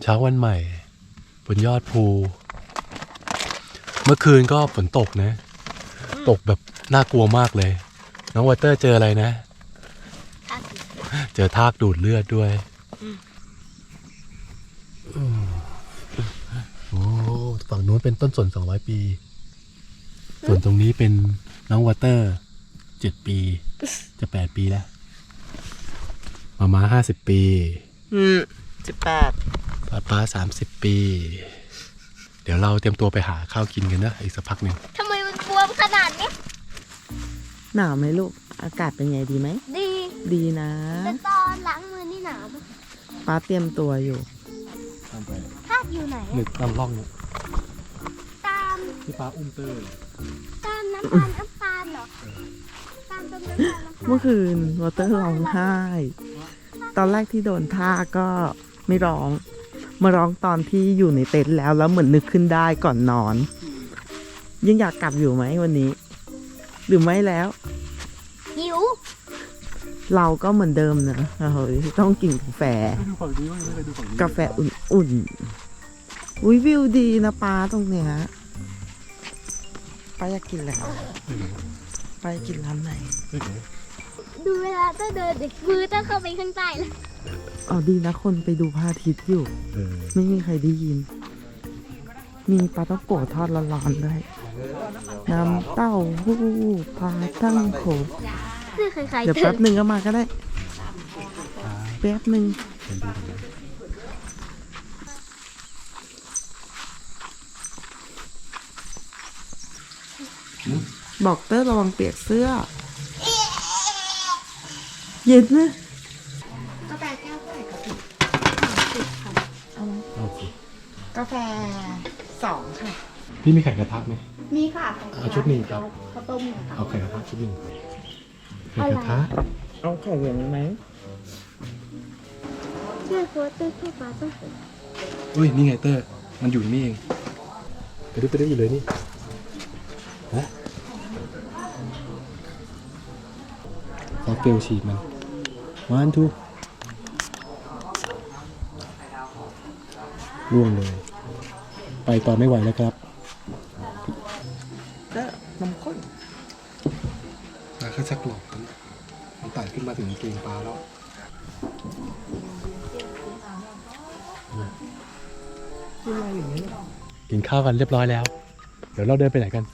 เช้าวันใหม่ บนยอดภู เมื่อคืนก็ฝนตกนะ ตกแบบน่ากลัวมากเลย น้องวอเตอร์เจออะไรนะอะเจอทากดูดเลือดด้วยโอ้ฝั่งนู้นเป็นต้นสนสองร้อยปี ส่วนตรงนี้เป็นน้องวอเตอร์เจ็ดปี จะแปดปีแล้วมาม่าห้าสิบปี อืมสิบแปด ป้าป้าสามสิบปี เดี๋ยวเราเตรียมตัวไปหาข้าวกินกันนะอีกสักพักหนึ่งทำไมมันบวมขนาดนี้ หนาวไหมลูก อากาศเป็นไงดีไหม ดีดีนะแต่ตอนล้างมือนี่หนาวไหมป้าเตรียมตัวอยู่ตามไปทากอยู่ไหน หนึ่งตามร่องเนี่ยตามที่ป้าอุ้มเตอร์ตามน้ำตาลน้ำตาลเหรอ ตามต้นน้ำตาลน้ำตาลเมื่อคืนวอเตอร์ร้องไห้ ตอนแรกที่โดนท่าก็ไม่ร้อง มาร้องตอนที่อยู่ในเต็นท์แล้วแล้วเหมือนนึกขึ้นได้ก่อนนอน ยังอยากกลับอยู่ไหมวันนี้ หรือไม่แล้ว หิว เราก็เหมือนเดิมนะเฮ้ยต้องกินกาแฟดูฝั่งนี้ว่ายังไม่เคยดูฝั่งนี้กาแฟอุ่นๆ อุ้ยวิวดีนะป้าตรงเนี้ยป้าอยากกินอะไรครับป้าอยากกินร้านไหน ดูเวลาต้องเดินเด็กมือต้องเข้าไปข้างใต้แล้ว อ๋อดีนะคนไปดูพระอาทิตย์อยู่ เออไม่มีใครได้ยิน มีปลาต้องโกะทอดร้อนๆด้วย น้ำเต้าหู้ปลาตั้งโข คือใครเดี๋ยวๆเดิแป๊นบหนึ่งก็มาก็ได้ แป๊บหนึ่งบอกเตอร์ระวังเปียกเสื้อ เย็นไหาแฟสองค่ะ พี่มีไข่กระทะไหม มีค่ะเอาชุดหนึ่งครับ ข้าวต้มค่ะเอาไข่กระทะชุดหนึ่งไข่กระทะเอาไข่เหลืองไหมเชื่อโค้ดตื้อทั่วฟ้าต้องเห็นอุ้ยนี่ไงเตอร์มันอยู่นี่เองไปดูไปดูอยู่เลยนี่ฮะซอสเปรี้ยวฉีดมันวันทูร่วงเลย ไปต่อไม่ไหวแล้วครับก็น้ำข้นมาแค่สักหลอกมันไต่ขึ้นมาถึงเกงปลาแล้วคืออะไรอย่างนี้กินข้าวกันเรียบร้อยแล้ว เดี๋ยวเราเดินไปไหนกัน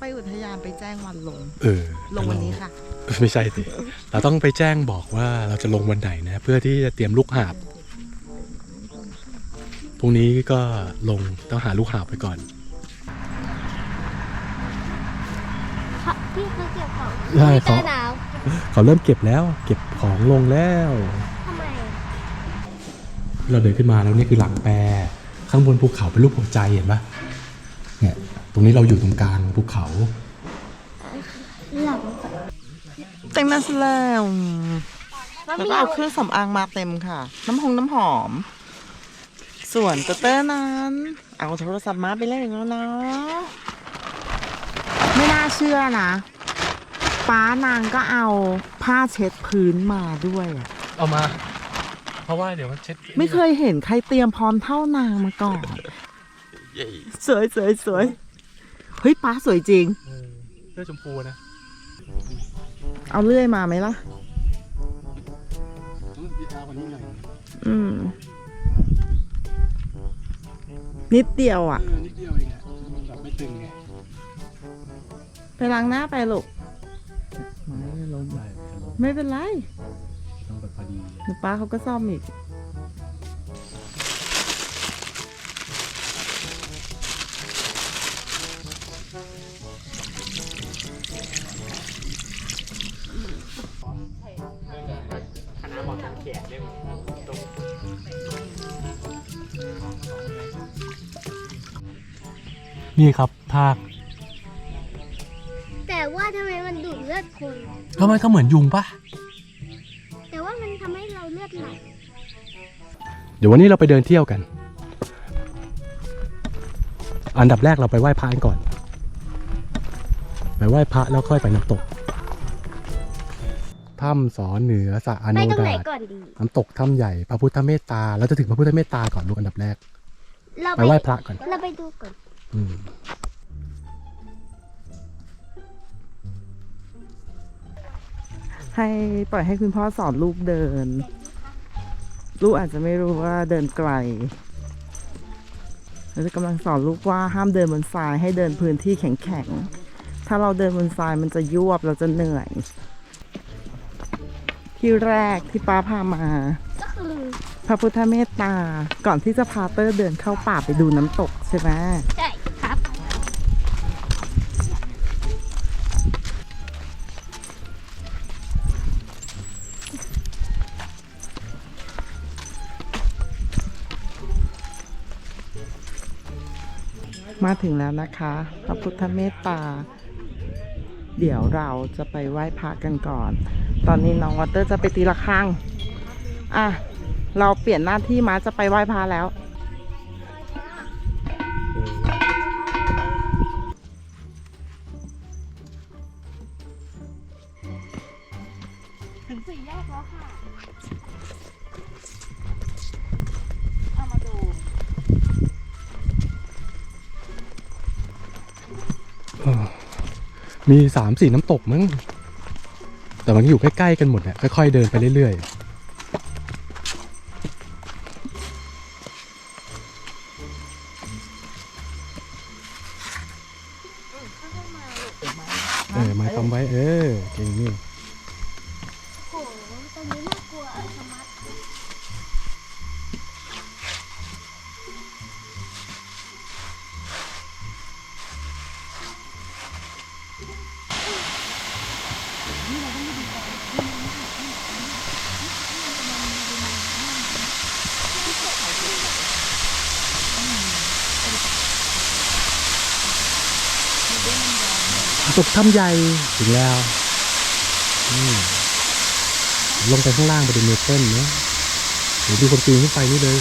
ไปอุทยานไปแจ้งวันลง เออลงวันนี้ค่ะ ไม่ใช่สิ เราต้องไปแจ้งบอกว่าเราจะลงวันไหนนะ เพื่อที่จะเตรียมลูกหาบ พรุ่งนี้ก็ลงต้องหาลูกหาบไปก่อนพี่เขาเก็บของใช่ไม่เขาเจอหนาวเขาเริ่มเก็บแล้ว เก็บของลงแล้วทำไมเราเดินขึ้นมาแล้วนี่คือหลังแปรข้างบนภูเขาเป็นรูปหัวใจเห็นปะเนี่ยตรงนี้เราอยู่ตรงกลางภูเขาหลังแต่งหน้าเสร็จแล้วแล้วแล้วมีก็เอาเครื่องสำอางมาเต็มค่ะ น้ำหงน้ำหอม ส่วนเตอร์เตอร์นั้น เอาโทรศัพท์มาไปเล่นแล้วนะไม่น่าเชื่อนะป้านางก็เอาผ้าเช็ดพื้นมาด้วยอะเอามา เพราะว่าเดี๋ยวมันเช็ดไม่เคยเห็นใครเตรียมพร้อมเท่านางมาก่อน สวยสวยสวยเฮ้ยป้าสวยจริง เออเสื้อชมพูนะเอาเลื่อยมาไหมล่ะยาวกว่านี้หน่อยอืม นิดเดียวอะ เออนิดเดียวเองอะมันแบบไม่ตึงไงไปล้างหน้าไปลูกไม่ล้มไม่เป็นไร ต้องแบบพอดีเดี๋ยวป้าเขาก็ซ่อมอีก นี่ครับทากแต่ว่าทำไมมันดูดเลือดคนก็มันก็เหมือนยุงปะแต่ว่ามันทำให้เราเลือดไหลเดี๋ยววันนี้เราไปเดินเที่ยวกัน อันดับแรกเราไปไหว้พระกันก่อน ไปไหว้พระแล้วค่อยไปน้ำตก ถ้ำสอนเหนือสระอไปโนตรงไหนดาตก่อนดี น้ำตกถ้ำใหญ่พระพุทธเมตตา เราจะถึงพระพุทธเมตตาก่อนลูกอันดับแรก เราไปไหว้พระก่อน เราไปดูก่อน อืมให้ปล่อยให้คุณพ่อสอนลูกเดิน ลูกอาจจะไม่รู้ว่าเดินไกลเราจะกำลังสอนลูกว่าห้ามเดินบนทรายให้เดินพื้นที่แข็งๆ ถ้าเราเดินบนทรายมันจะยวบเราจะเหนื่อย ที่แรกที่ป้าพามาก็คือพระพุทธเมตตาก่อนที่จะพาเตอร์เดินเข้าป่าไปดูน้ำตกใช่ไหมใช่ มาถึงแล้วนะคะพระพุทธเมตตา เดี๋ยวเราจะไปไหว้พระกันก่อน ตอนนี้น้องวอเตอร์จะไปตีละครั้งอะเราเปลี่ยนหน้าที่มาจะไปไหว้พระแล้ว มีสามสี่น้ำตกมั้งแต่มันอยู่ใกล้ๆกันหมดเนี่ยค่อยๆเดินไปเรื่อยๆเออไม้คำไว้ เออเก่งนี่ ตกถ้ำใหญ่ถึงแล้วอืมลงไปข้างล่างไปดูเมเปิลเนาะเดี๋ยวดูคนปีนขึ้นไปนี่เลย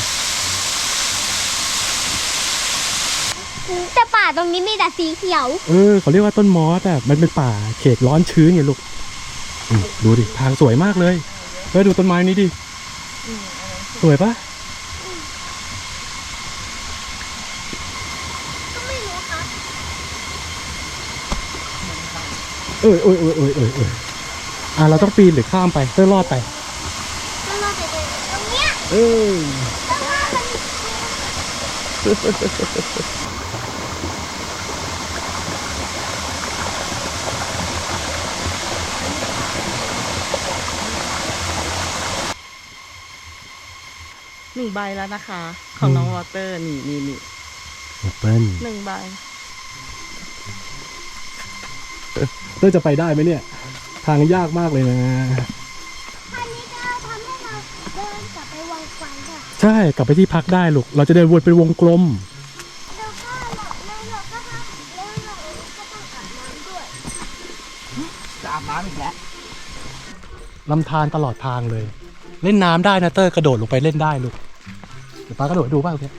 แต่ป่าตรงนี้มีแต่สีเขียว เออเขาเรียกว่าต้นมอสอะมันเป็นป่าเขตร้อนชื้นไงลูกอืมดูดิ ทางสวยมากเลยเฮ้ยดูต้นไม้นี้ดิ สวยปะ ก็ไม่รู้ครับ เอยเอยเอยเอยเอยเอยอะเราต้องปีนหรือข้ามไปเพื่อรอดไปแล้วเราจะเดินตรงเนี้ยเออแล้วว่ามันหนึ่งใบแล้วนะคะ ของน้องวอเตอร์นี่นี่นี่เมเปิลหนึ่งใบ เต้ยจะไปได้ไหมเนี่ย ทางยากมากเลยนะอันนี้จะทำให้เราเดินกลับไปวังไฟค่ะใช่กลับไปที่พักได้ลูกเราจะเดินวนเป็นวงกลม แล้วก็เราแล้วเราก็ทำแล้วเราก็ต้องอาบน้ำด้วยจะอาบน้ำอีกแล้วลำธารตลอดทางเลย เล่นน้ำได้นะเตอร์กระโดดลงไปเล่นได้ลูกเดี๋ยวป้ากระโดดให้ดูบ้างเนี่ย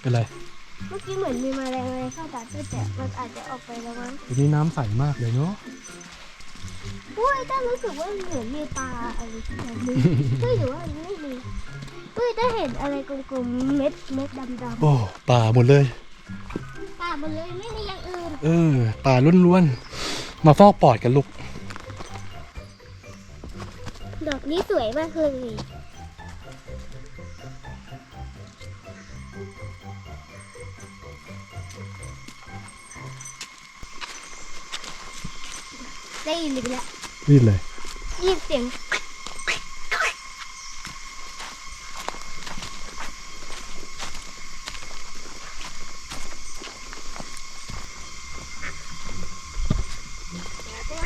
เป็นไร เมื่อกี้เหมือนมีแมลงอะไรเข้าตาแต่แต่มันอาจจะออกไปแล้วมั้งทีนี้น้ำใสมากเลยเนาะ อุ้ยแต่รู้สึกว่าเหมือนมีปลาอะไรสักอย่างหนึงเฮ้ยหรือว่ามันไม่มีเฮ้ยได้เห็นอะไรกลมๆเม็ดเม็ดดำโอ้ป่าหมดเลย ๆปลาหมดเลยไม่มีอย่างอื่นเออ ป่าล้วนๆ มาฟอกปอดกันลูก ดอกนี้สวยมากเลย ได้ยินอีกแล้วนี่เลยยินเสียง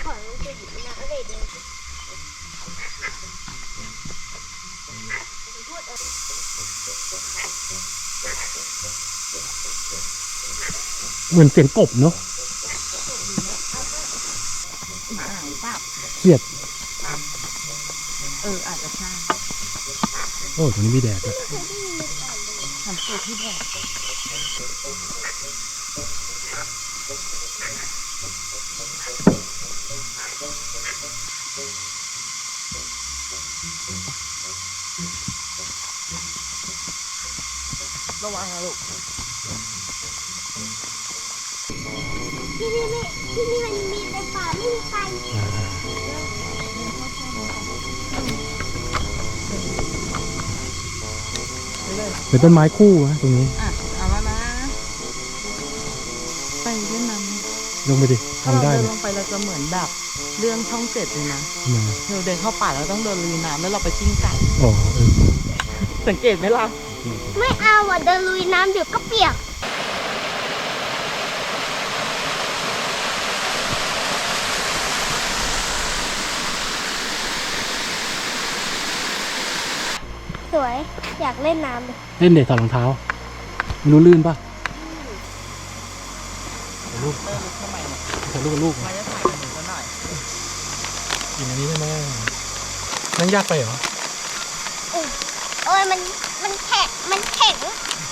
ขอรู้สึกนะอะไรเดินเหมือนเสียงกบเนาะียด เอออาจจะใช่โอ้ตรงนี้มีแดดด้วยสังเกตที่แดดระวังนะลูกที่นี่ไม่ที่นี่มันมีแต่ป่าไม่มีไฟ อ่ เป็นต้นไม้คู่นะตรงนี้อะเอาแล้วนะ ไปเล่นน้ำลงไปดิถ้าเราทำได้เดินเลยลงไปเราจะเหมือนแบบเรื่องช่องเจ็ดเลยนะนะเราเดินเข้าป่าเราต้องเดินลุยน้ำแล้วเราไปจิ้งไก่อ๋อเออสังเกตไหมล่ะไม่เอาอะเดินลุยน้ำเดี๋ยวก็เปียก สวย อยากเล่นน้ำเลยเล่นเด็ดถอดรองเท้าไม่รู้ลื่นปะลูกเดินลุกทำไมเนี่ยถ่ายรูปกับลูกมาจะถ่ายกับหนูก็หน่อยกินอันนี้ได้ไหมนั่งยากไปเหรอ โอ้ยมันมันแข็งมันแข็ง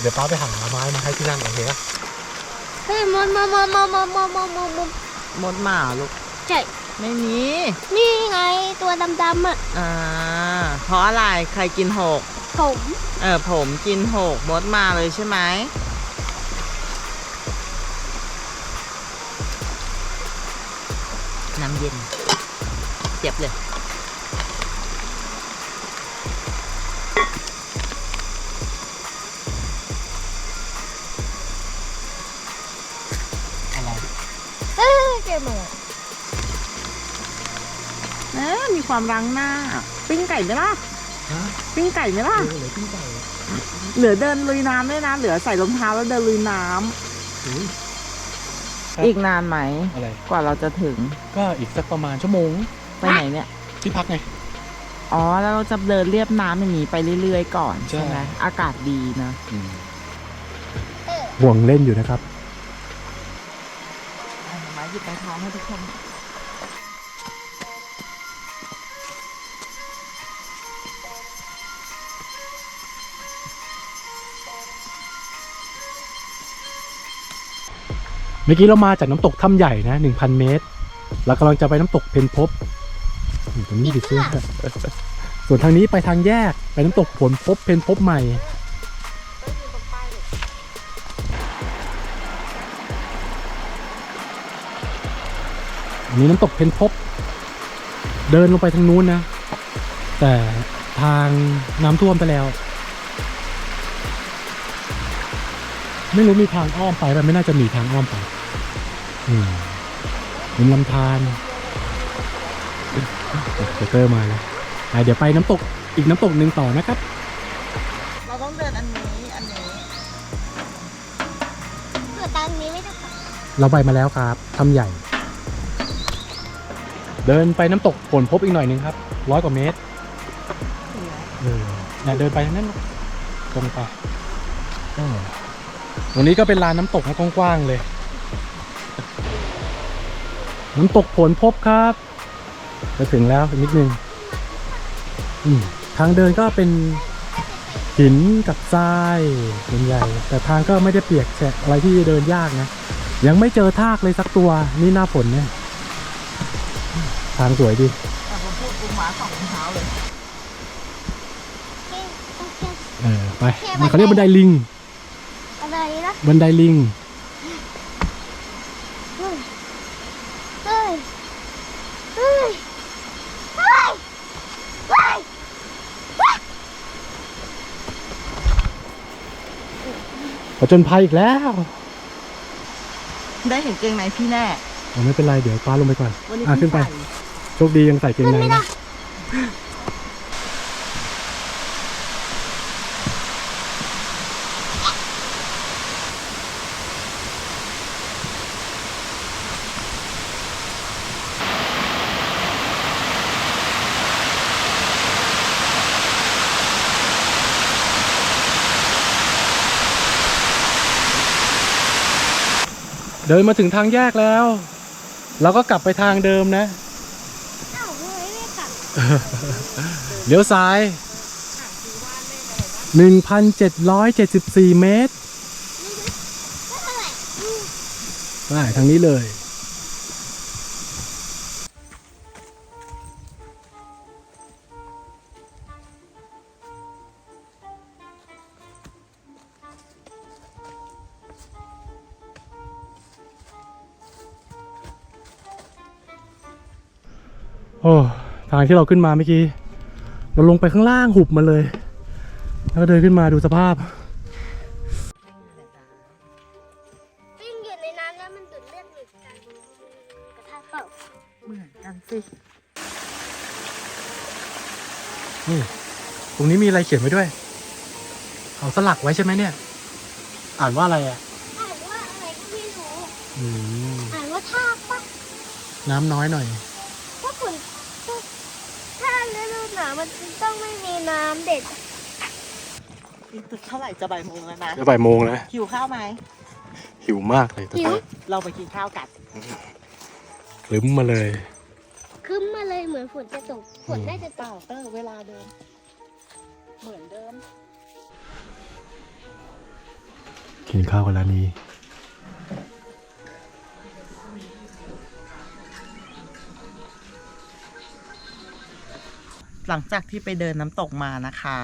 เดี๋ยวป้าไปหาไม้มาให้ที่นั่งโอเคปะเฮ้ยมอนมอนมอนมอนมอนมอนมอนมอนมอนมดหมาลูก ใช่ไม่มี นี่ไงตัวดำๆอะ อ่า เพราะอะไร ใครกินหก ผม เออผมกินหกมดมาเลยใช่ไหมน้ำเย็นเจ็บเลย อะไรเออเจ็บหมดเอ๊ะมีความรังหน้า ปิ้งไก่ไหมล่ะ ฮะ ปิ้งไก่ไหมล่ะเออเหลือปิ้งไก่อะเหลือเดินลุยน้ำด้วยนะ เหลือใส่รองเท้าแล้วเดินลุยน้อุ๊ยำอีกนานไหม อะไร กว่าเราจะถึงก็อีกสักประมาณชั่วโมงไปไหนเนี่ย ที่พักไง อ๋อแล้วเราจะเดินเรียบน้ำอย่างนี้ไปเรื่อยๆก่อนใช่ ใช่ไหมอากาศดีนะห่วงเล่นอยู่นะครับ มาหยิบไม้เท้าให้ทุกคน เมื่อกี้เรามาจากน้ำตกถ้ำใหญ่นะ1,000เมตรเรากำลังจะไปน้ำตกเพนพบตรงนี้ดิเสื้อส่วนทางนี้ไปทางแยกไปน้ำตกผลพบเพนพบใหม่นี้น้ำตกเพนพบ เดินลงไปทางนู้นนะ แต่ทางน้ำท่วมไปแล้ว ไม่รู้มีทางอ้อมไปแต่ไม่น่าจะมีทางอ้อมไปอืมเป็นลำธารเจเตอร์มาแล้วอะเดี๋ยวไปน้ำตกอีกน้ำตกหนึ่งต่อนะครับ เราต้องเดินอันนี้อันนี้เกิดตอนนี้ไม่ได้ค่ะเราไปมาแล้วครับทำใหญ่ เดินไปน้ำตกผลพบอีกหน่อยหนึ่งครับร้อยกว่าเมตรเออเนี่ยเดินไปทางนั้นตรงไปเออ ตรงนี้ก็เป็นลานน้ำตกนะกว้างๆเลย น้ำตกผลพบครับจะถึงแล้วอีกนิดนึงอืมทางเดินก็เป็นหินกับทรายส่วนใหญ่ แต่ทางก็ไม่ได้เปียกแฉะอะไรที่เดินยากนะ ยังไม่เจอทากเลยสักตัวนี่หน้าฝนเนี่ย ทางสวยดีแต่ผมพูดกูหมาสองรองเท้าเลยโอเคโอเคเออไป มันเขาเรียกบันไดลิง อะไรนะบันไดลิง เฮ้ย เฮ้ย เฮ้ย เฮ้ย เฮ้ยผจญภัยอีกแล้วได้เห็นเกงในพี่แน่ เอาไม่เป็นไร เดี๋ยวป้าลงไปก่อน วันนี้อะ พี่ขึ้นไป ใส่ โชคดียังใส่เกงในไม่นะ เดินมาถึงทางแยกแล้ว เราก็กลับไปทางเดิมนะ อ้าวทำไมไม่กลับเลี้ยวซ้าย 1,774 เมตรเท่าไหร่อืมได้ทางนี้เลย อ้ทางที่เราขึ้นมาเมื่อกี้ เราลงไปข้างล่างหุบมาเลย แล้วก็เดินขึ้นมาดูสภาพปิ้งอยู่ในน้ำแล้วมันดูดเลือดเหมือนกันกระทะเปล่าเหมือนกันสินี่ตรงนี้มีอะไรเขียนไว้ด้วย เขาสลักไว้ใช่ไหมเนี่ย อ่านว่าอะไรอะ อ่านว่าอะไรก็ไม่รู้ อืมอ่านว่าทากปะน้ำน้อยหน่อย ถ้าฝนตกถ้าฤดูหนาว มันต้องไม่มีน้ำเด็ดอีกตึกเท่าไหร่จะบ่ายโมงแล้วนะจะบ่ายโมงแล้วหิวข้าวไหมหิวมากเลยหิวเราไปกินข้าวกันคลึ้มมาเลยคึ้มมาเลยเหมือนฝนจะตกฝนน่าจะตเปล่ากเตอร์เวลาเดิม เหมือนเดิม กินข้าวกันแล้วนี้ หลังจากที่ไปเดินน้ำตกมานะคะ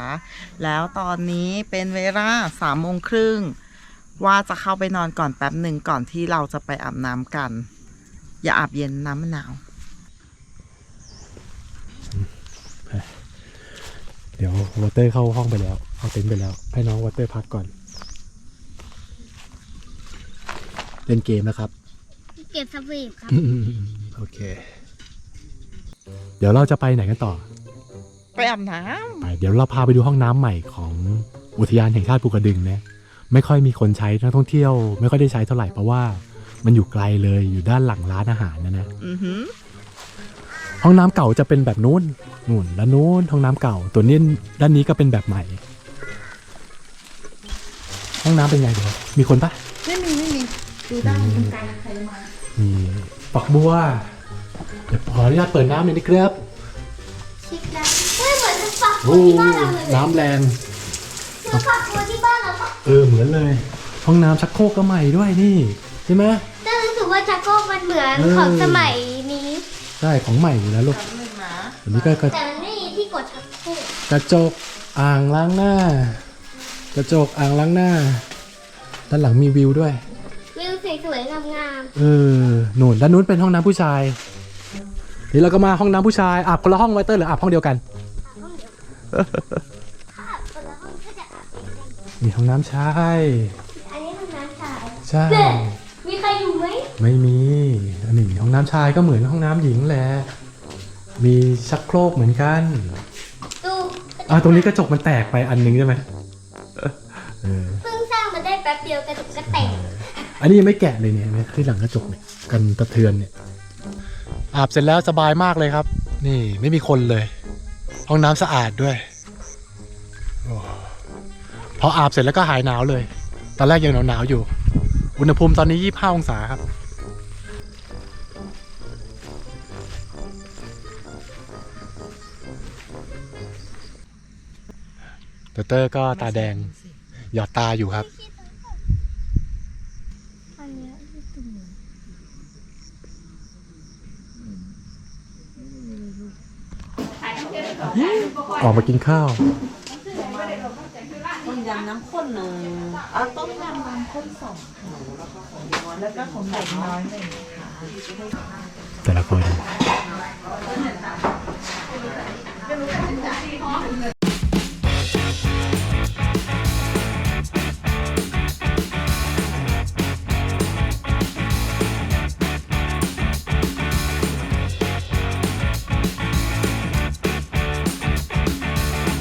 แล้วตอนนี้เป็นเวลาสามโมงครึ่งว่าจะเข้าไปนอนก่อนแป๊บหนึ่งก่อนที่เราจะไปอาบน้ำกัน อย่าอาบเย็นน้ำมันหนาว เดี๋ยววอเตอร์เข้าห้องไปแล้วเอาเต็นท์ไปแล้ว ให้น้องวอเตอร์พักก่อน เล่นเกมนะครับ เก็บสวีปครับ โอเค เดี๋ยวเราจะไปไหนกันต่อไป อาบน้ไปเดี๋ยวเราพาไปดูห้องน้ำใหม่ของอุทยานแห่งชาติภูกระดึงนะไม่ค่อยมีคนใช้นักท่องเที่ยว ไม่ค่อยได้ใช้เท่าไหร่เพราะว่ามันอยู่ไกลเลยอยู่ด้านหลังร้านอาหารนะนะำอือหือห้องน้ำเก่าจะเป็นแบบนู้นนู่นแล้วนู้นห้องน้ำเก่า ตัวนี้ด้านนี้ก็เป็นแบบใหม่ ห้องน้ำเป็นไงเดี๋ยวมีคนปะไม่มีไม่มีดูได้ตรงกลางใครมามีปักบัวเดี๋ยวขออนุญาตเปิดน้ำหน่อยนะครับ ชิคนะเโอ้วที่บ้านเราเลยน้ำแรงเหมือนฝักบัวที่บ้านเราปะเออเหมือนเลยห้องน้ำชักโครกก็ใหม่ด้วยนี่ใช่ไหมแต่รู้สึกว่าชักโครกมันเหมือนเออของสมัยนี้ใช่ของใหม่อยู่แล้วลูกแป๊บนึงนะอันนี้ก็กระแต่มันไม่มีที่กดชักโครกกระจกอ่างล้างหน้า กระจกอ่างล้างหน้าด้านหลังมีวิวด้วย วิวสวยๆงามเออหนุนด้านนู้นเป็นห้องน้ำผู้ชายนี่เราก็มาห้องน้ำผู้ชายอาบคนละห้องไวเตอร์หรืออาบห้องเดียวกัน มือนกันมีห้องน้ำชายอันนี้ห้องน้ำชาย ใช่เด็กมีใครอยู่ไหม ไม่มี อันนี้ห้องน้ำชายก็เหมือนห้องน้ำหญิงแหละ มีชักโครกเหมือนกันดูอ่าตรงนี้กระจกมันแตกไปอันนึงใช่ไหมเออเพิ่งสร้างมาได้แป๊บเดียวกระจกก็แตก อันนี้ยังไม่แกะเลยเนี่ยเห็นไหมที่หลังกระจกเนี่ยกันกระเทือนเนี่ยอาบเสร็จแล้วสบายมากเลยครับ นี่ไม่มีคนเลย ห้องน้ำสะอาดด้วยอพออาบเสร็จแล้วก็หายหนาวเลย ตอนแรกยังหนาวๆอยู่ อุณหภูมิตอนนี้ 25 องศาครับ เตอร์ก็ตาแดง หยอดตาอยู่ครับ อันเนี้ยตรงนี้ ออกมากินข้าว ต้มยำน้ำข้นหนึ่งเอาต้มยำน้ำข้นสองแล้วก็ของเด็กน้อยหนึ่งค่ะแต่ละคน